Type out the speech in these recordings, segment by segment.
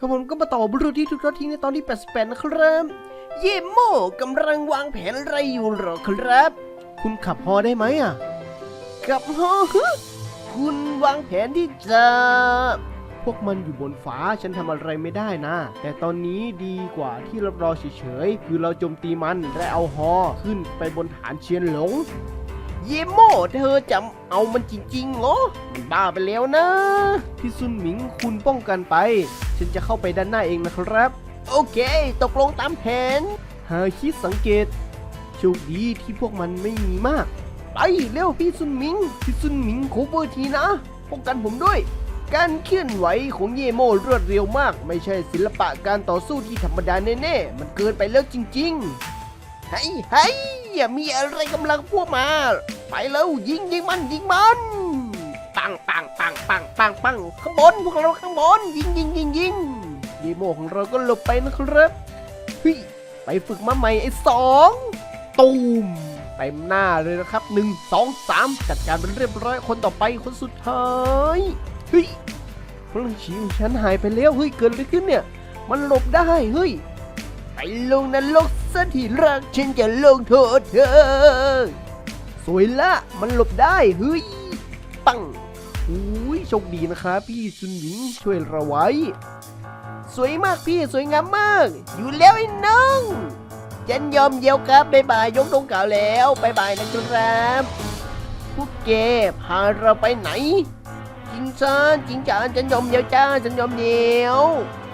ครับผมก็มาต่อบทที่ทุกทอดทิ้งในตอนที่ 88 นะครับ เยโม่กำลังวางแผนอะไรอยู่หรอครับ คุณขับฮอได้ไหมอะขับฮอคุณวางแผนที่จะ พวกมันอยู่บนฟ้าฉันทำอะไรไม่ได้นะ แต่ตอนนี้ดีกว่าที่เรารอเฉยๆ คือเราโจมตีมันและเอาฮอขึ้นไปบนฐานเชียนหลง เยโม่เธอจะเอามันจริงๆเหรอบ้าไปแล้วนะพี่ซุนหมิงคุณป้องกันไป ฉันจะเข้าไปด้านหน้าเองนะครับ โอเค ตกลงตามแผนหาคิดสังเกต โชคดีที่พวกมันไม่มีมาก ไปเร็วพี่ซุนหมิง พี่ซุนหมิงโคเวอร์ทีนะป้องกันผมด้วย การเคลื่อนไหวของเยโมรวดเร็วมาก ไม่ใช่ศิลปะการต่อสู้ที่ธรรมดาแน่ๆ มันเกินไปแล้วจริงๆ เฮ้ยเฮ้ยอย่ามีอะไรกำลังพวกมา ไปแล้วยิงยิงมันยิงมัน ปังปังปังปังปังปังข้างบนพวกเราข้างบนยิงยิงยิงยิงเยโมของเราก็หลบไปนะครับเฮ้ยไปฝึกมาใหม่ไอ้สองตูมเต็มหน้าเลยนะครับหนึ่งสองสามจัดการเป็นเรียบร้อยคนต่อไปคนสุดท้ายเฮ้ยพลังชีของฉันหายไปแล้วเฮ้ยเกิดอะไรขึ้นเนี่ย มันหลบได้เฮ้ยไปลงนรกซะที่รักฉันจะลงโทษเธอสวยละมันหลบได้เฮ้ยปัง อุ้ยโชคดีนะครับพี่ซุนหมิงช่วยเราไว้ สวยมากพี่สวยงามมาก อยู่แล้วไอ้น้องฉันยอมเยียวครับบ๊ายบายยกตรงเก่าแล้วบ๊ายบายนะครับพวกแกพาเราไปไหนจริงซานจริงจานฉันยอมเยียวจ้าฉันยอมเยียว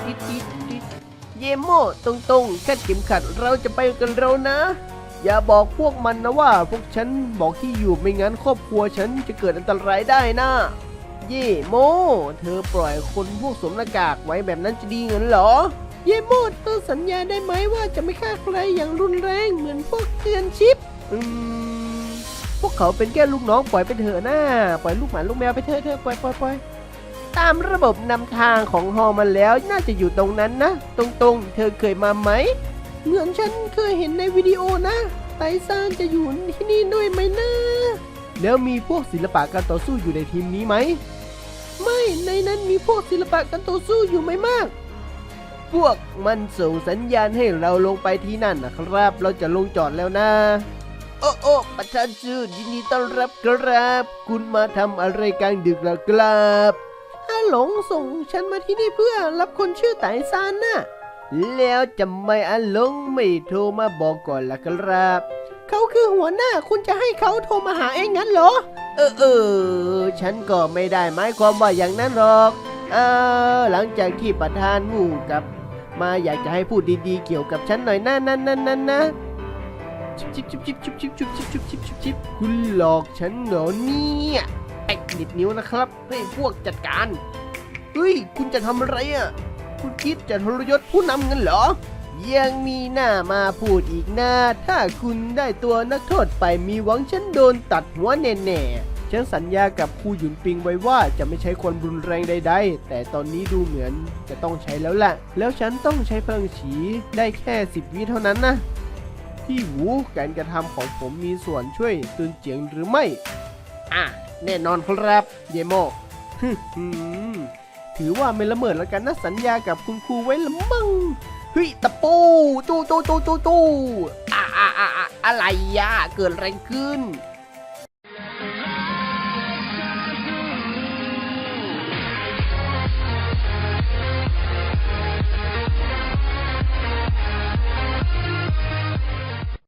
ติดติดติดเยโมตรงตรงแค่เข็มขัดเราจะไปกันเรานะ อย่าบอกพวกมันนะว่า พวกฉันบอกที่อยู่ไม่งั้นครอบครัวฉันจะเกิดอันตรายได้นะเย่โม เธอปล่อยคนพวกสวมหน้ากากไว้แบบนั้นจะดีเงินเหรอ เย่โมเธอสัญญาได้ไหมว่าจะไม่ฆ่าใครอย่างรุนแรงเหมือนพวกเตือนชิป อืม พวกเขาเป็นแค่ลูกน้องปล่อยไปเถอะนะปล่อยลูกหมาลูกแมวไปเถอะเถอะปล่อยปล่อยปล่อยตามระบบนำทางของฮอมันแล้วน่าจะอยู่ตรงนั้นนะ ตรงๆ เธอเคยมาไหม เหมือนฉันเคยเห็นในวิดีโอนะ ไตซานจะอยู่ที่นี่ด้วยไหมนะ แล้วมีพวกศิลปะการต่อสู้อยู่ในทีมนี้ไหม ไม่ในนั้นมีพวกศิลปะการต่อสู้อยู่ไม่มาก พวกมันส่งสัญญาณให้เราลงไปที่นั่นนะครับ เราจะลงจอดแล้วนะ โอ้โอ้ประธานชื่อยินดีต้อนรับครับ คุณมาทำอะไรกลางดึกล่ะครับอาหลงส่งฉันมาที่นี่เพื่อรับคนชื่อไตซานน่ะ แล้วจะไม่อาลงไม่โทรมาบอกก่อนล่ะครับ เขาคือหัวหน้าคุณจะให้เขาโทรมาหาเองงั้นเหรอ เออเออฉันก็ไม่ได้หมายความว่าอย่างนั้นหรอกเออหลังจากที่ประธานหมู่กับ มาอยากจะให้พูดดีๆ เกี่ยวกับฉันหน่อยนะนั่นนั่นนั่นนะชิบชิบชิบชิบชิบชิบชิบชิบชิบชิบชิบชิบคุณหลอกฉันเหรอเนี่ยไอ้ดิดนิ้วนะครับเฮ้พวกจัดการ เฮ้ย คุณจะทำอะไรอะ คุณคิดจะทรยศผู้นำเงินเหรอ ยังมีหน้ามาพูดอีกนะถ้าคุณได้ตัวนักโทษไปมีหวังฉันโดนตัดหัวแน่ๆฉันสัญญากับครูหยุนปิงไว้ว่าจะไม่ใช้ความรุนแรงใด ๆ แต่ตอนนี้ดูเหมือนจะต้องใช้แล้วล่ะ แล้วฉันต้องใช้พลังฉีได้แค่สิบวิเท่านั้นนะพี่หูการกระทำของผมมีส่วนช่วยตุนเจียงหรือไม่ อะ แน่นอนครับ เยโมฮึม ถือว่าไม่ละเมิดแล้วกันนะสัญญากับคุณครูไว้ละมั่งเฮ้ยตะปูตู้ตู้ตู้ตู้ตู้อ่าอ่าอ่าอะไรยะเกิดอะไรขึ้น